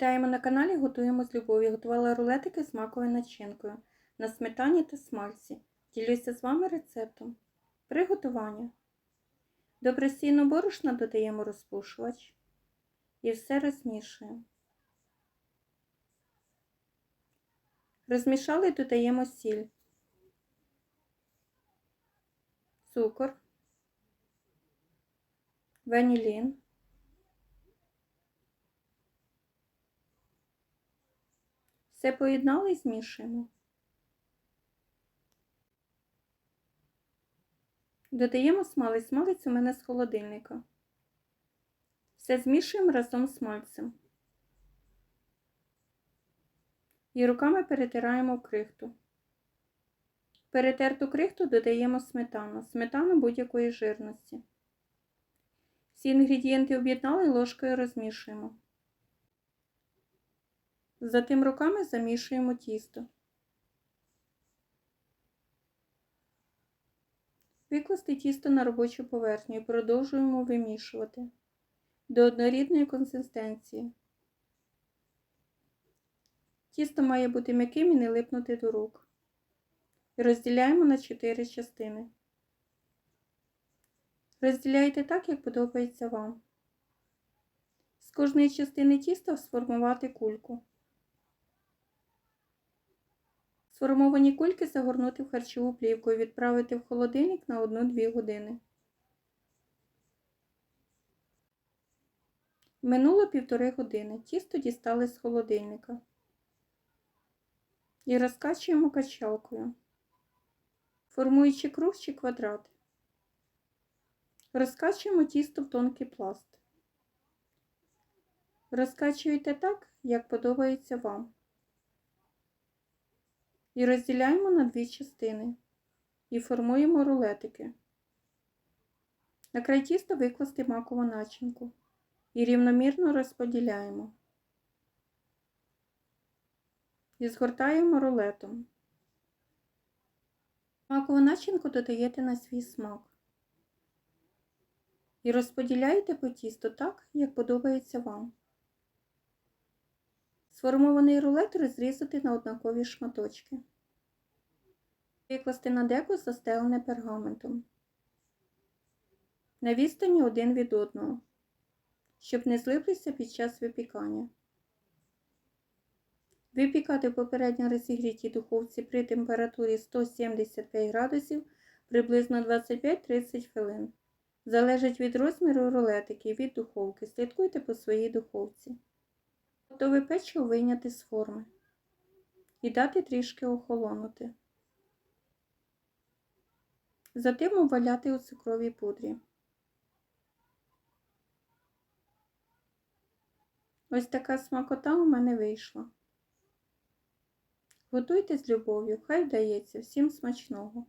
Вітаємо на каналі Готуємо з любов'ю. Готувала рулетики з маковою начинкою на сметані та смальці. Ділюся з вами рецептом. Приготування. До просійного борошна додаємо розпушувач і все розмішуємо. Розмішали додаємо сіль, цукор, ванілін. Все поєднали і змішуємо. Додаємо смалець. Смалець у мене з холодильника. Все змішуємо разом з мальцем. І руками перетираємо в крихту. Перетерту крихту додаємо сметану. Сметану будь-якої жирності. Всі інгредієнти об'єднали ложкою розмішуємо. Затим руками замішуємо тісто. Викласти тісто на робочу поверхню і продовжуємо вимішувати до однорідної консистенції. Тісто має бути м'яким і не липнути до рук. Розділяємо на 4 частини. Розділяйте так, як подобається вам. З кожної частини тіста сформувати кульку. Сформовані кульки загорнути в харчову плівку і відправити в холодильник на 1-2 години. Минуло півтори години. Тісто дістали з холодильника. І розкачуємо качалкою, формуючи круг чи квадрат. Розкачуємо тісто в тонкий пласт. Розкачуйте так, як подобається вам. І розділяємо на дві частини і формуємо рулетики. На край тіста викласти макову начинку і рівномірно розподіляємо. І згортаємо рулетом. Макову начинку додаєте на свій смак. І розподіляєте по тісту так, як подобається вам. Сформований рулет розрізати на однакові шматочки. Викласти на деко застелене пергаментом. На відстані один від одного, щоб не злиплися під час випікання. Випікати попередньо розігрітій духовці при температурі 175 градусів приблизно 25-30 хвилин. Залежить від розміру рулетики від духовки. Слідкуйте по своїй духовці. Готове печиво вийняти з форми і дати трішки охолонути. Затим обваляти у цукровій пудрі. Ось така смакота у мене вийшла. Готуйте з любов'ю, хай вдається всім смачного.